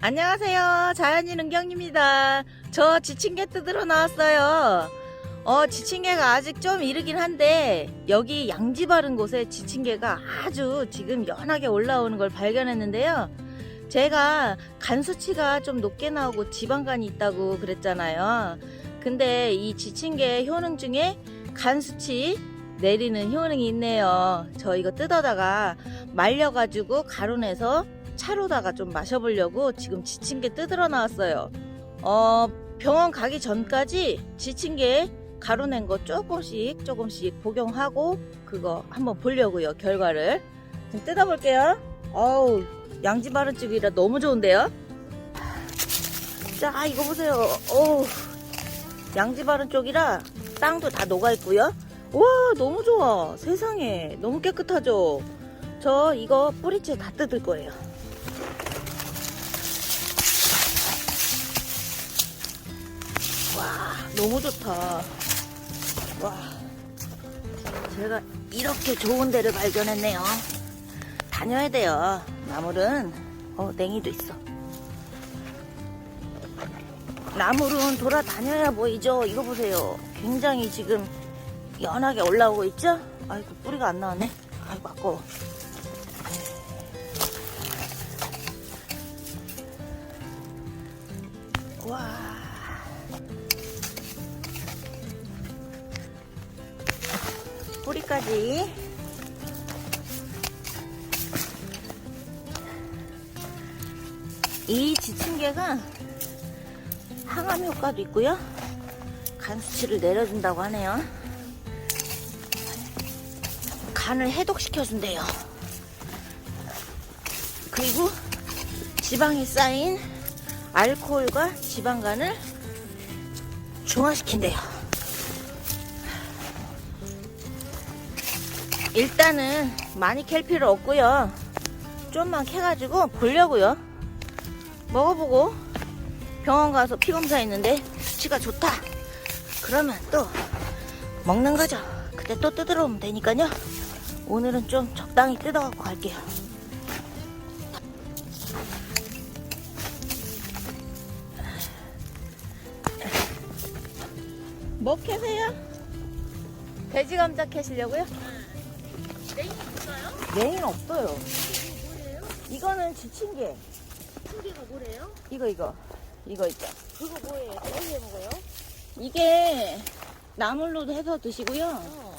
안녕하세요. 자연인 은경입니다. 저 지친개 뜯으러 나왔어요. 어, 지친개가 아직 좀 이르긴 한데, 여기 양지 바른 곳에 지친개가 아주 지금 연하게 올라오는 걸 발견했는데요. 제가 간 수치가 좀 높게 나오고 지방간이 있다고 그랬잖아요. 근데 이 지친개 효능 중에 간 수치 내리는 효능이 있네요. 저 이거 뜯어다가 말려가지고 가루내서 차로다가 좀 마셔보려고 지금 지친 게 뜯으러 나왔어요. 어, 병원 가기 전까지 지친 게 가루낸 거 조금씩 조금씩 복용하고 그거 한번 보려고요, 결과를. 지금 뜯어볼게요. 어우, 양지 바른 쪽이라 너무 좋은데요? 자, 이거 보세요. 어우, 양지 바른 쪽이라 땅도 다 녹아있고요. 와, 너무 좋아. 세상에. 너무 깨끗하죠? 저 이거 뿌리째 다 뜯을 거예요. 너무 좋다. 와, 제가 이렇게 좋은 데를 발견했네요. 다녀야 돼요. 나물은, 어, 냉이도 있어. 나물은 돌아다녀야 보이죠? 이거 보세요. 굉장히 지금 연하게 올라오고 있죠? 아이고, 뿌리가 안 나왔네. 아이고, 아까워. 와. 뿌리까지. 이 지침개가 항암 효과도 있고요. 간 수치를 내려준다고 하네요. 간을 해독시켜준대요. 그리고 지방이 쌓인 알코올과 지방간을 중화시킨대요. 일단은 많이 캘 필요 없고요. 좀만 캐가지고 보려고요. 먹어보고 병원 가서 피 검사했는데 수치가 좋다. 그러면 또 먹는 거죠. 그때 또 뜯으러 오면 되니까요. 오늘은 좀 적당히 뜯어갖고 갈게요. 뭐 캐세요? 돼지 감자 캐시려고요? 냉이는 없어요. 이거는 지친개. 춘계가 뭐래요? 이거 이거 이거 있죠. 그거 뭐예요? 어디에 먹어요? 이게 나물로도 해서 드시고요. 어.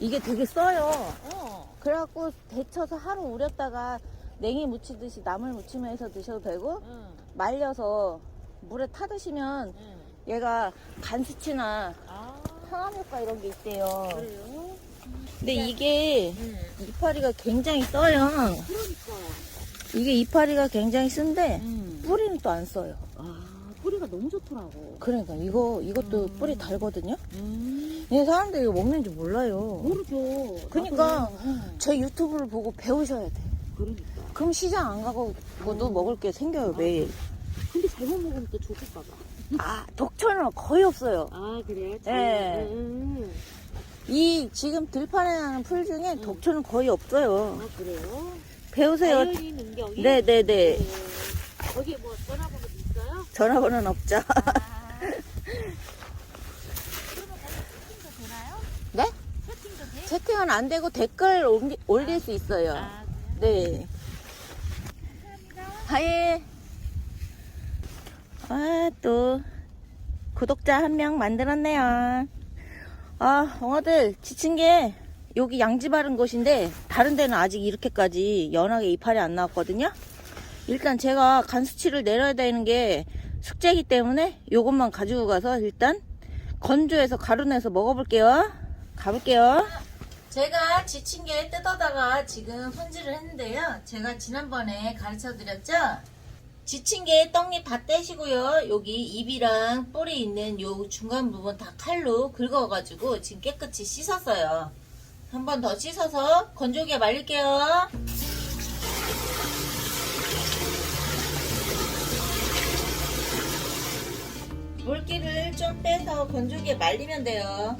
이게 되게 써요. 어. 그래갖고 데쳐서 하루 우렸다가 냉이 무치듯이 나물 무치면서 드셔도 되고 응. 말려서 물에 타 드시면 응. 얘가 간 수치나 아. 항암 효과 이런 게 있대요. 그래요? 근데 이게 응. 이파리가 굉장히 써요. 그러니까. 이게 이파리가 굉장히 쓴데 응. 뿌리는 또 안 써요. 아, 뿌리가 너무 좋더라고. 그러니까 이거 이것도 음. 뿌리 달거든요. 음. 이 사람들이 이거 먹는지 몰라요. 모르죠. 그러니까 응. 제 유튜브를 보고 배우셔야 돼. 그러니까. 그럼 시장 안 가고 도 음. 먹을 게 생겨요 매일. 근데 잘못 먹으면 또 좋을까봐. 아 독초는 거의 없어요. 아, 그래요? 예. 응. 이 지금 들판에 나는 풀 중에 음. 독초는 거의 없어요. 아, 그래요? 배우세요. 자연인 능력이? 네네네. 네. 거기 뭐 전화번호 있어요? 전화번호는 없죠. 아. 그러면 거기 채팅도 되나요? 네? 채팅도 돼? 채팅은 안 되고 댓글 옮기- 올릴 수 있어요. 아, 네. 감사합니다. 하예. 아, 또, 구독자 한 명 만들었네요. 아, 엉아들, 지친 게, 여기 양지 바른 곳인데, 다른 데는 아직 이렇게까지 연하게 이파리 안 나왔거든요? 일단 제가 간 수치를 내려야 되는 게 숙제이기 때문에 요것만 가지고 가서 일단 건조해서 가루내서 먹어볼게요. 가볼게요. 제가 지친 게 뜯어다가 지금 손질을 했는데요. 제가 지난번에 가르쳐 드렸죠? 지친 게 떡잎 다 떼시고요. 여기 잎이랑 뿌리 있는 요 중간 부분 다 칼로 긁어가지고 지금 깨끗이 씻었어요. 한 번 더 씻어서 건조기에 말릴게요. 물기를 좀 빼서 건조기에 말리면 돼요.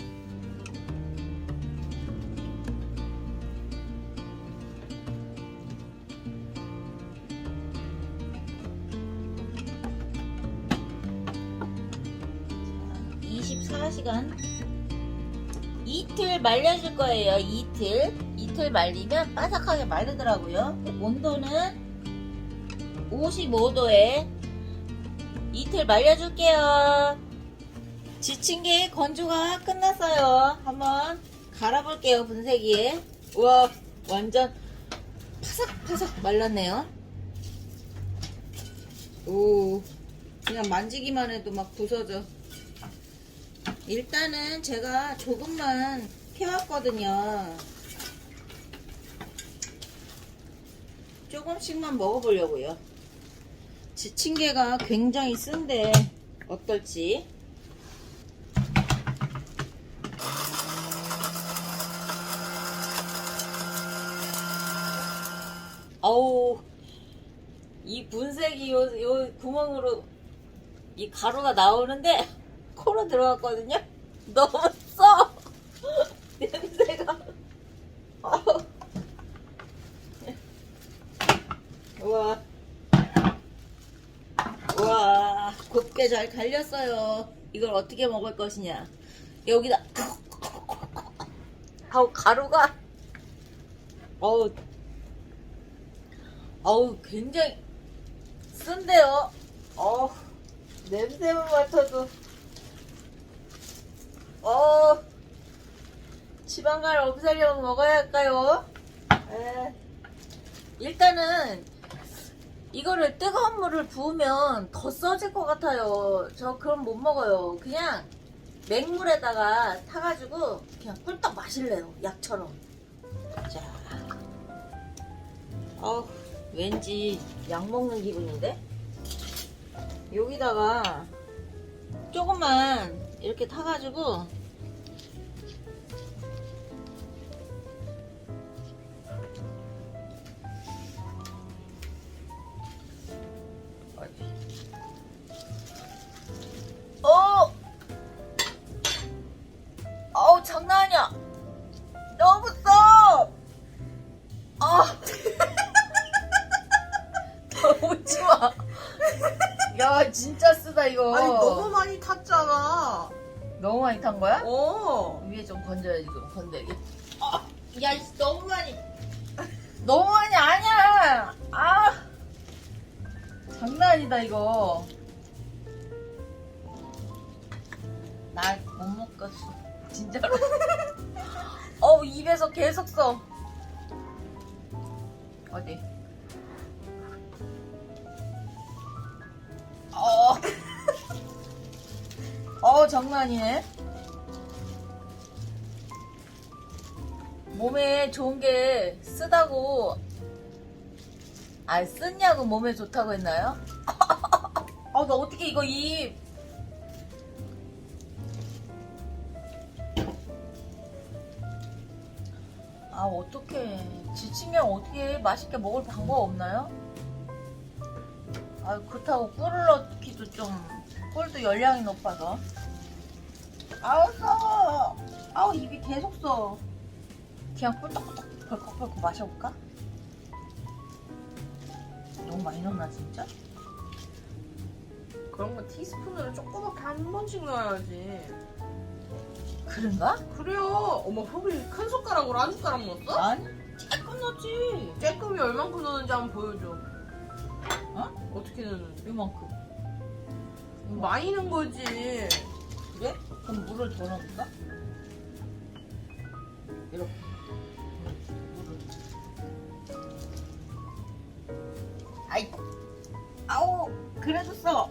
이틀 말려줄 거예요. 이틀. 이틀 말리면 바삭하게 마르더라고요. 온도는 55도에 이틀 말려줄게요. 지친개 건조가 끝났어요. 한번 갈아볼게요. 분쇄기에. 우와, 완전 파삭파삭 말랐네요. 오, 그냥 만지기만 해도 막 부서져. 일단은 제가 조금만 펴왔거든요. 조금씩만 먹어보려고요. 지친개가 굉장히 쓴데 어떨지. 어우, 이 분쇄기 요, 요 구멍으로 이 가루가 나오는데 코로 들어갔거든요. 너무 써. 냄새가. 우와. 우와. 곱게 잘 갈렸어요. 이걸 어떻게 먹을 것이냐. 여기다. 아우, 가루가. 어우. 어우, 굉장히 쓴데요. 어우. 냄새만 맡아도 어 지방간을 없애려면 먹어야 할까요? 에. 일단은 이거를 뜨거운 물을 부으면 더 써질 것 같아요. 저 그럼 못 먹어요. 그냥 맹물에다가 타가지고 그냥 꿀떡 마실래요. 약처럼. 자, 어 왠지 약 먹는 기분인데? 여기다가 조금만 이렇게 타가지고 어! 장난 아니야 너무 써! 아 오지 마. 야 진짜 쓰다 이거. 아니 너무 많이 탔잖아. 너무 많이 탄 거야? 어. 위에 좀 건져야지 좀 건더기. 아, 야 너무 많이. 너무 많이 아니야. 아 장난 아니다 이거. 나 못 먹겠어 진짜로. 어우 입에서 계속 써. 어디? 어 장난 아니네. 몸에 좋은 게 쓰다고 아 쓰냐고 몸에 좋다고 했나요? 아 나 어떻게 이거 입 아 어떻게 지치면 어떻게 맛있게 먹을 방법 없나요? 아 그렇다고 꿀을 넣기도 좀 꿀도 열량이 높아서 아우 써 아우 입이 계속 써 그냥 꿀떡꿀떡 벌컥벌컥 마셔볼까? 너무 많이 넣나 진짜? 그런 거 티스푼으로 조그맣게 한 번씩 넣어야지. 그런가? 그래요. 어머 소비 큰 숟가락으로 한 숟가락 넣었어? 아니 조금 넣지 쬐끔이 얼만큼 넣는지 한번 보여줘. 어? 어떻게. 이만큼 많이 넣은 거지. 그래? 그럼 물을 더 넣을까? 이렇게 아이 아우 그래도 써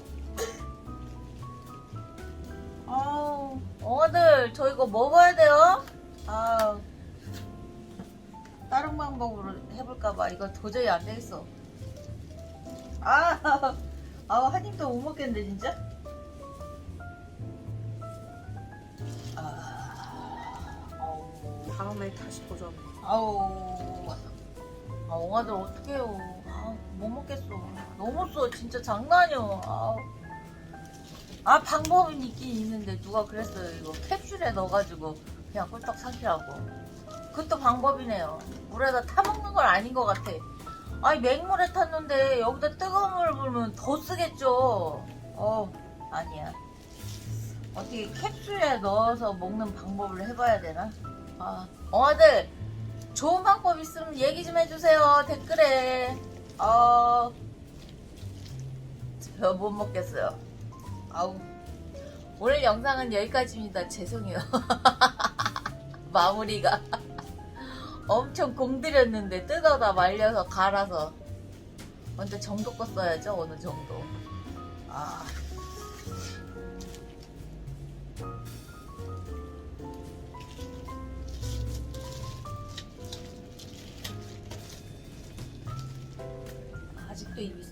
아우 엉아들 저 이거 먹어야 돼요 아우 다른 방법으로 해볼까봐 이거 도저히 안 되겠어 아 아우 한 입도 못 먹겠는데 진짜 아, 아우, 다음에 다시 도전. 아우, 아, 엉아들 어떡해요. 아, 못 먹겠어. 너무 써. 진짜 장난 아니야. 아우. 아, 방법은 있긴 있는데, 누가 그랬어요. 이거 캡슐에 넣어가지고, 그냥 꿀떡 삼키라고. 그것도 방법이네요. 물에다 타먹는 건 아닌 것 같아. 아니, 맹물에 탔는데, 여기다 뜨거운 물 부으면 더 쓰겠죠. 어, 아니야. 어떻게 캡슐에 넣어서 먹는 방법을 해봐야 되나? 아, 엉아들 좋은 방법 있으면 얘기 좀 해주세요 댓글에. 어, 저 못 먹겠어요. 아우. 오늘 영상은 여기까지입니다. 죄송해요. 마무리가 엄청 공들였는데 뜯어다 말려서 갈아서 먼저 정도껏 써야죠 어느 정도. 아. 아직도 입 있어.